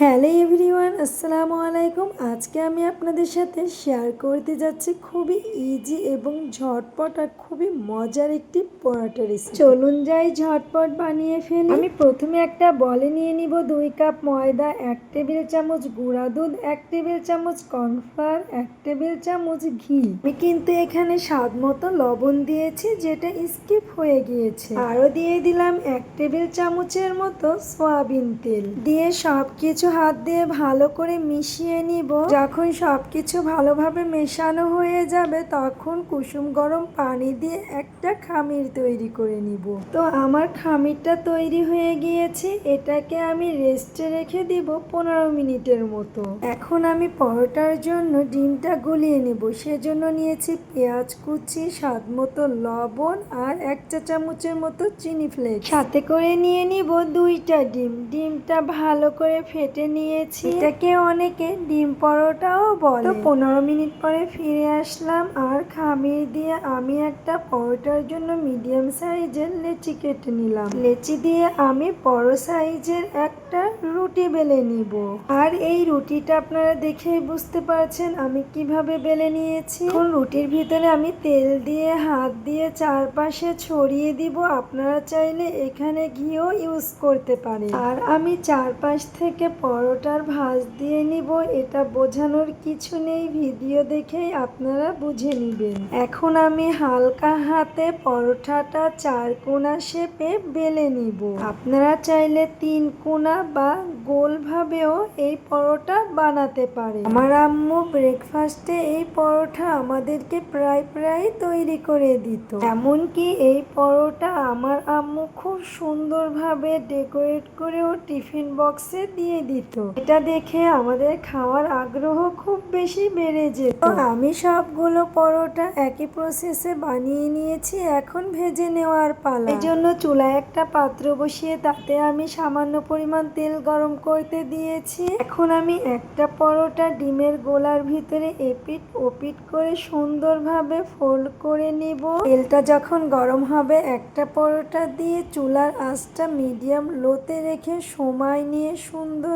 Hello everyone, আসসালামু আলাইকুম। আজকে আমি আপনাদের সাথে শেয়ার করতে যাচ্ছি খুবই ইজি এবং ঝটপট আর খুবই মজার একটি পরোটা রেসিপি চলুন যাই ঝটপট বানিয়ে ফেলি। আমি প্রথমে একটা বলে নিয়ে নিব দুই কাপ ময়দা, এক টেবিল চামচ গুঁড়া দুধ, এক টেবিল চামচ কর্নফ্লাওয়ার, এক টেবিল চামচ ঘি। আমি কিন্তু এখানে স্বাদ মতো লবণ দিয়েছি, যেটা স্কিপ হয়ে গিয়েছে। আরও দিয়ে দিলাম এক টেবিল চামচের মতো সয়াবিন তেল। দিয়ে সব কিছু হাত দিয়ে ভালো করে মিশিয়ে নিব। যখন সব কিছু ভালোভাবে মেশানো হয়ে যাবে, তখন কুসুম গরম পানি দিয়ে একটা খামির তৈরি করে নিব। তো আমার খামিরটা তৈরি হয়ে গিয়েছে। এটাকে আমি রেস্টে রেখে দিব পনেরো মিনিটের মতো। এখন আমি পরোটার জন্য ডিমটা গলিয়ে নেব। সেজন্য নিয়েছি পেঁয়াজ কুচি, স্বাদ মতো লবণ আর এক চা চামচের মতো চিনি ফ্লেক্স সাথে করে নিয়ে নিব দুইটা ডিম। ডিমটা ভালো করে ফেটে নিয়েছি। এটাকে অনেকে ডিম পরোটাও বলে। তো পনেরো মিনিট পরে ফিরে আসলাম। আর খামির দিয়ে আমি একটা পরোটার জন্য মিডিয়াম সাইজের লেচি কেটে নিলাম। লেচি দিয়ে আমি বড় সাইজের একটা রুটি বেলে নিব। আর এই রুটিটা আপনারা দেখেই বুঝতে পারছেন আমি কীভাবে বেলে নিয়েছি। এখন রুটির ভিতরে আমি তেল দিয়ে হাত দিয়ে চারপাশে ছড়িয়ে দিব। আপনারা চাইলে এখানে ঘিও ইউজ করতে পারেন। আর আমি চারপাশ থেকে পরোটার ভাঁজ দিয়ে নিব, এটা বোঝানোর কিছু নেই, ভিডিও দেখেই আপনারা বুঝে নেবেন। এখন আমি হালকা হাতে পরোটাটা চার কোনা শেপে বেলে নিব। আপনারা চাইলে তিন কোনা বা গোল ভাবেও এই পরোটা বানাতে পারে আমার আম্মু ব্রেকফাস্টে এই পরোটা আমাদেরকে প্রায় প্রায় তৈরি করে দিত। এমনকি এই পরোটা আমার আম্মু খুব সুন্দরভাবে ডেকোরেট করেও টিফিন বক্সে দিয়ে দিত। এটা দেখে আমাদের খাওয়ার আগ্রহ খুব বেশি বেড়ে যেত। আমি সবগুলো পরোটা একই প্রসেসে বানিয়ে নিয়েছি, এখন ভেজে নেওয়ার পালা। এই জন্য চুলায় একটা পাত্র বসিয়ে তাতে আমি সামান্য পরিমাণ তেল গরম করতে দিয়েছি। এখন আমি একটা পরোটা ডিমের গোলার ভিতরে এপিট ওপিট করে সুন্দরভাবে ফোল্ড করে নিব। তেলটা যখন গরম হবে, একটা পরোটা দিয়ে চুলার আঁচটা মিডিয়াম লোতে রেখে সময় নিয়ে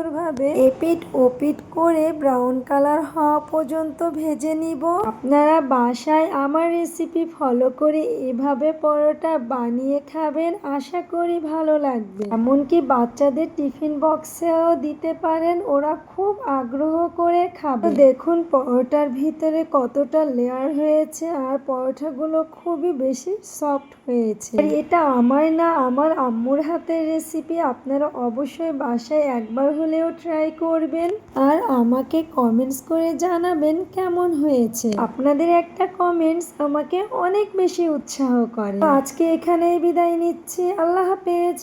সুন্দরভাবে এপিট ওপিট করে ব্রাউন কালার হওয়া পর্যন্ত ভেজে নিব। আপনারা বাসায় আমার রেসিপি ফলো করে এভাবে পরোটা বানিয়ে খাবেন, আশা করি ভালো লাগবে। এমনকি বাচ্চাদের টিফিন বক্সেও দিতে পারেন, ওরা খুব আগ্রহ করে খাবে। দেখুন পরোটার ভিতরে কতটা লেয়ার হয়েছে আর পরোটাগুলো খুবই বেশি সফট হয়েছে। এটা আমার না, আমার আম্মুর হাতের রেসিপি আপনারা অবশ্যই বাসায় একবার হলেও ট্রাই করবেন আর আমাকে কমেন্টস করে জানাবেন কেমন হয়েছে। আপনাদের একটা কমেন্টস আমাকে অনেক বেশি উৎসাহ করে। আজকে এখানেই বিদায় নিচ্ছি। আল্লাহ হাফেজ।